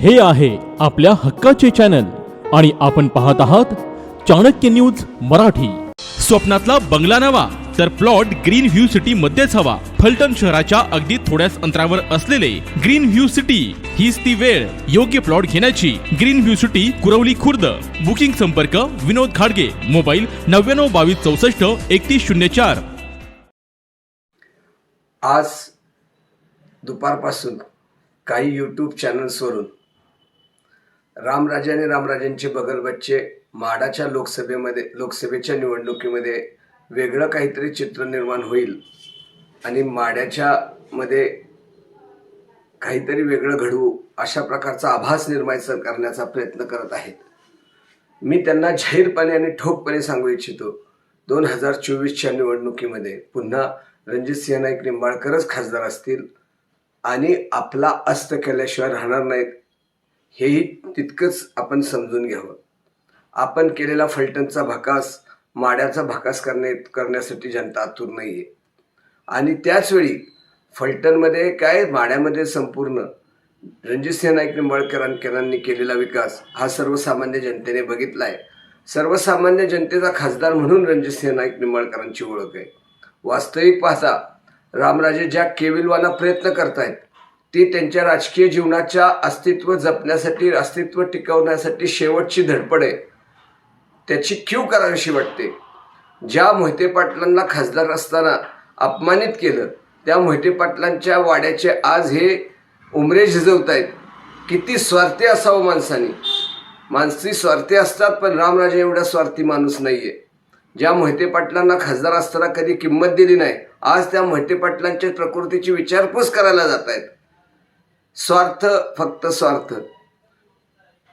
हे आहे आपल्या हक्काचे चॅनल आणि आपण पाहत आहात चाणक्य न्यूज मराठी. स्वप्नातला बंगला नवा तर प्लॉट ग्रीन व्ह्यू सिटी मध्येच हवा. फलटण शहराच्या अगदी थोड्याच अंतरावर असलेले ग्रीन व्ह्यू सिटी हीच ती वेळ योग्य प्लॉट घेण्याची. Green view city Kurwali Khurd. Booking संपर्क विनोद खाडगे. मोबाईल नव्याण्णव बावीस चौसष्ट एकतीस शून्य चार. आज दुपारपासून काही यूट्यूब चॅनल्सवरून रामराजे आणि रामराजेंचे बगलबच्चे माडाच्या लोकसभेमध्ये लोकसभेच्या निवडणुकीमध्ये वेगळं काहीतरी चित्र निर्माण होईल आणि माड्याच्या मध्ये काहीतरी वेगळं घडवू अशा प्रकारचा आभास निर्माण करण्याचा प्रयत्न करत आहेत. मी त्यांना जाहीरपणे आणि ठोकपणे सांगू इच्छितो दोन हजार चोवीसच्या निवडणुकीमध्ये पुन्हा रणजित सिंह नाईक निंबाळकरच खासदार असतील आणि आपला अस्त केल्याशिवाय राहणार नाहीत हेही तितकंच आपण समजून घ्यावं. आपण केलेला फलटणचा भकास माड्याचा भकास करणे करण्यासाठी जनता आतुर नाही आहे आणि त्याचवेळी फलटणमध्ये काय माड्यामध्ये संपूर्ण रणजितसिंह नाईक निंबाळकरांकरांनी केलेला विकास हा सर्वसामान्य जनतेने बघितला आहे सर्वसामान्य जनतेचा खासदार म्हणून रणजितसिंह नाईक निंबाळकरांची ओळख आहे. वास्तविक पाहता रामराजे ज्या केविलवाना प्रयत्न करतायत ती त्यांच्या राजकीय जीवनाच्या अस्तित्व जपण्यासाठी अस्तित्व टिकवण्यासाठी शेवटची धडपड आहे. त्याची क्यू करावीशी वाटते. ज्या मोहिते पाटलांना खासदार असताना अपमानित केलं त्या मोहिते पाटलांच्या वाड्याचे आज हे उमरे झिजवत आहेत किती स्वार्थी असावं माणसाने. माणसी स्वार्थी असतात पण रामराजे एवढा स्वार्थी माणूस नाही आहे ज्या मोहिते पाटलांना खासदार असताना कधी किंमत दिली नाही आज त्या मोहिते पाटलांच्या प्रकृतीची विचारपूस करायला जात आहेत स्वार्थ फक्त स्वार्थ.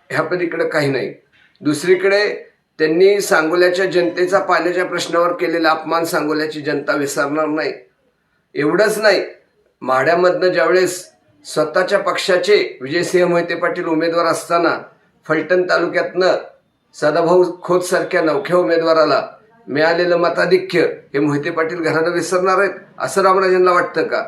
ह्या पलीकडे काही नाही. दुसरीकडे त्यांनी सांगोल्याच्या जनतेचा पाण्याच्या प्रश्नावर केलेला अपमान सांगोल्याची जनता विसरणार नाही. एवढंच नाही माढ्यामधनं ज्यावेळेस स्वतःच्या पक्षाचे विजयसिंह मोहिते पाटील उमेदवार असताना फलटण तालुक्यातनं सदाभाऊ खोतसारख्या नवख्या उमेदवाराला मिळालेलं मताधिक्य हे मोहिते पाटील घरानं विसरणार आहेत असं रामराजांना वाटतं का?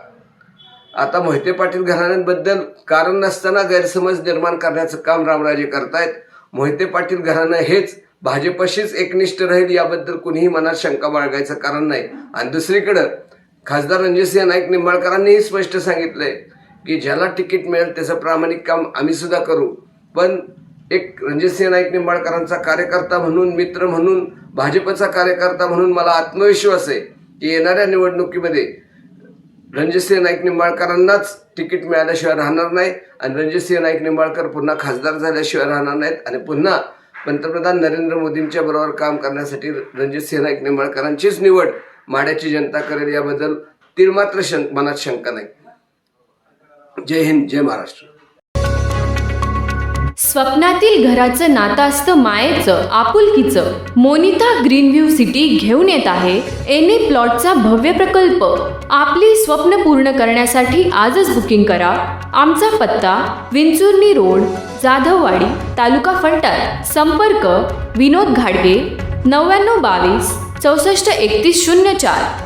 आता मोहिते पाटील घराण्यांबद्दल कारण नसताना गैरसमज निर्माण करण्याचं काम रामराजे करतायत. मोहिते पाटील घराणं हेच भाजपशीच एकनिष्ठ राहील याबद्दल कुणीही मनात शंका बाळगायचं कारण नाही. आणि दुसरीकडं खासदार रणजितसिंह नाईक निंबाळकरांनीही स्पष्ट सांगितलंय की ज्याला तिकीट मिळेल त्याचं प्रामाणिक काम आम्ही सुद्धा करू. पण एक रणजितसिंह नाईक निंबाळकरांचा कार्यकर्ता म्हणून मित्र म्हणून भाजपचा कार्यकर्ता म्हणून मला आत्मविश्वास आहे की येणाऱ्या निवडणुकीमध्ये रणजितसिंह नाईक निंबाळकरांनाच तिकीट मिळाल्याशिवाय राहणार नाही आणि रणजितसिंह नाईक निंबाळकर पुन्हा खासदार झाल्याशिवाय राहणार नाहीत आणि पुन्हा पंतप्रधान नरेंद्र मोदींच्या बरोबर काम करण्यासाठी रणजितसिंह नाईक निंबाळकरांचीच निवड माड्याची जनता करेल याबद्दल तिळमात्र शं मनात शंका नाही. जय हिंद जय महाराष्ट्र. स्वप्नातील घराचं नातं असतं मायेचं आपुलकीचं मोनिता ग्रीन व्ह्यू सिटी घेऊन येत आहे. एन ए प्लॉटचा भव्य प्रकल्प. आप स्वप्न पूर्ण करण्यासाठी आजच बुकिंग करा. आमचा पत्ता विंचुर्णी रोड जाधववाडी तालुका फलटण. संपर्क विनोद घाडगे नव्याण्णव बावीस चौसष्ट एकतीस शून्य चार.